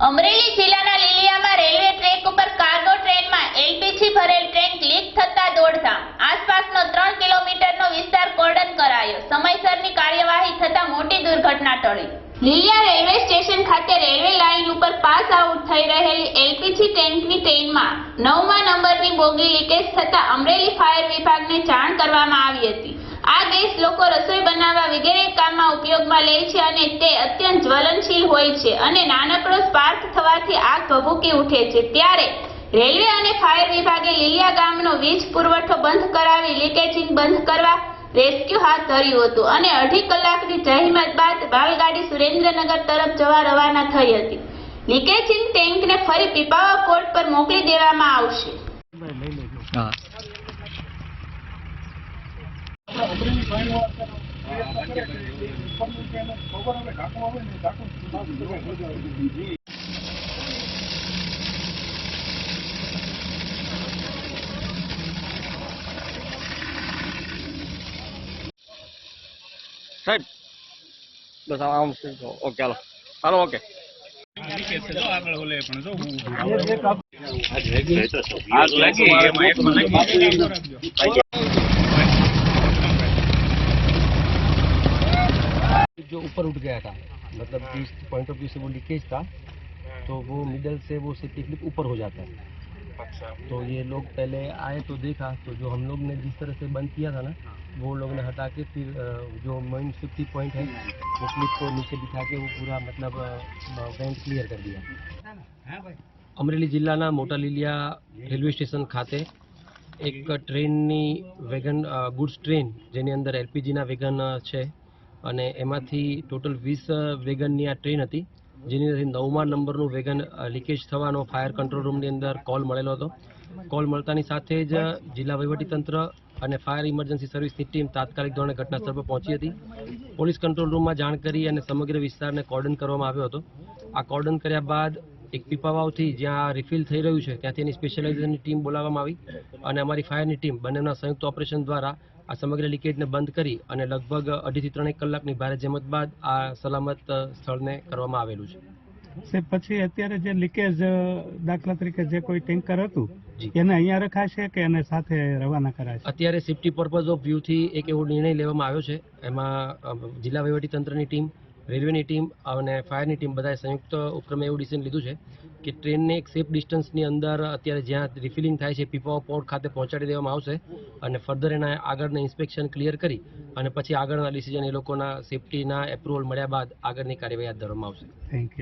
અમરેલી જિલ્લાના લીલિયામાં railway track ઉપર કાર્ગો ટ્રેનમાં એલપીજી ભરેલ ટ્રેન લીક થતા દોડધામ આસપાસનો ત્રણ કિલોમીટરનો વિસ્તાર કોર્ડન કરાયો સમયસરની કાર્યવાહી થતા દુર્ઘટના ટળી. લીલિયા રેલવે સ્ટેશન ખાતે રેલવે લાઇન ઉપર પાસ આઉટ થઈ રહેલી એલપીજી ટેન્કની ટ્રેનમાં નવમા નંબરની બોગી લીકેજ થતા અમરેલી ફાયર વિભાગને જાણ કરવામાં આવી હતી. આ ગેસ લોકો રસોઈ બનાવવા વગેરે કામમાં ઉપયોગમાં લે છે અને તે અત્યંત જ્વલનશીલ હોય છે અને નાનકડો સ્પાર્ક થવાથી આગ ભભૂકી ઉઠે છે. ત્યારે રેલવે અને ફાયર વિભાગે લીલિયા ગામનો વીજ પુરવઠો બંધ કરાવી લીકેજિંગ બંધ કરવા રેસ્ક્યુ હાથ ધર્યું હતું અને અઢી કલાકની જહેમત બાદ માલગાડી સુરેન્દ્રનગર તરફ જવા રવાના થઈ હતી. લીકેજિંગ ટેન્કને ફરી પીપાવા પોર્ટ પર મોકલી દેવામાં આવશે. સાહેબ બસ આમ આમ ઓકે હાલો હાલો ઓકે આગ લાગી એમાં એકમાં લાગી जो ऊपर उठ गया था मतलब जिस पॉइंट ऑफ व्यू से वो लीकेज था तो वो मिडल से वो सेफ्टी क्लिप ऊपर हो जाता है तो ये लोग पहले आए तो देखा तो जो हम लोग ने जिस तरह से बंद किया था ना वो लोग ने हटा के फिर अ, जो मेन सेफ्टी पॉइंट है वो क्लिप को नीचे बिठा के वो पूरा मतलब વેન્ટ ક્લિયર કરી દીધા અમરેલી જિલ્લાના મોટા લીલિયા રેલવે સ્ટેશન ખાતે એક ટ્રેનની વેગન ગુડ્સ ટ્રેન જેની અંદર એલપીજીના વેગન છે અને એમાંથી ટોટલ વીસ વેગનની આ ટ્રેન હતી જેની અંદર નવમા નંબરનું વેગન લીકેજ થવાનો ફાયર કંટ્રોલ રૂમની અંદર કોલ મળેલો હતો. કોલ મળતાની સાથે જ જિલ્લા વહીવટીતંત્ર અને ફાયર ઇમરજન્સી સર્વિસની ટીમ તાત્કાલિક ધોરણે ઘટના સ્થળ પર પહોંચી હતી. પોલીસ કંટ્રોલ રૂમમાં જાણ કરી અને સમગ્ર વિસ્તારને કોર્ડન કરવામાં આવ્યો હતો. આ કોર્ડન કર્યા બાદ એક પીપાવાવથી જ્યાં રિફિલ થઈ રહ્યું છે, ત્યાંથી એની સ્પેશિયલાઇઝેશનની ટીમ બોલાવવામાં આવી અને અમારી ફાયરની ટીમ બંનેના સંયુક્ત ઓપરેશન દ્વારા આ સમગ્ર લીકેજને બંધ કરી અને લગભગ અઢીથી ત્રણેક કલાકની ભારે જહેમત બાદ આ સલામત સ્થળને કરવામાં આવેલું છે. પછી અત્યારે જે લીકેજ દાખલા તરીકે જે કોઈ ટેન્કર હતું. એને અહીંયા રખાશે કે એને સાથે રવાના કરાશે? અત્યારે સેફ્ટી પર્પઝ ઓફ વ્યૂથી એક એવો નિર્ણય લેવામાં આવ્યો છે. એમાં જિલ્લા વહીવટી તંત્રની ટીમ રેલવેની ટીમ અને ફાયરની ટીમ બધાએ સંયુક્ત ઉપક્રમે એવું ડિસિઝન લીધું છે કે ટ્રેનને એક સેફ ડિસ્ટન્સની અંદર અત્યારે જ્યાં રિફિલિંગ થાય છે પીપાવા પોર્ટ ખાતે પહોંચાડી દેવામાં આવશે અને ફર્ધર એના આગળના ઇન્સ્પેક્શન ક્લિયર કરી અને પછી આગળના ડિસિઝન એ લોકોના સેફટીના એપ્રુવલ મળ્યા બાદ આગળની કાર્યવાહી હાથ ધરવામાં આવશે. Thank you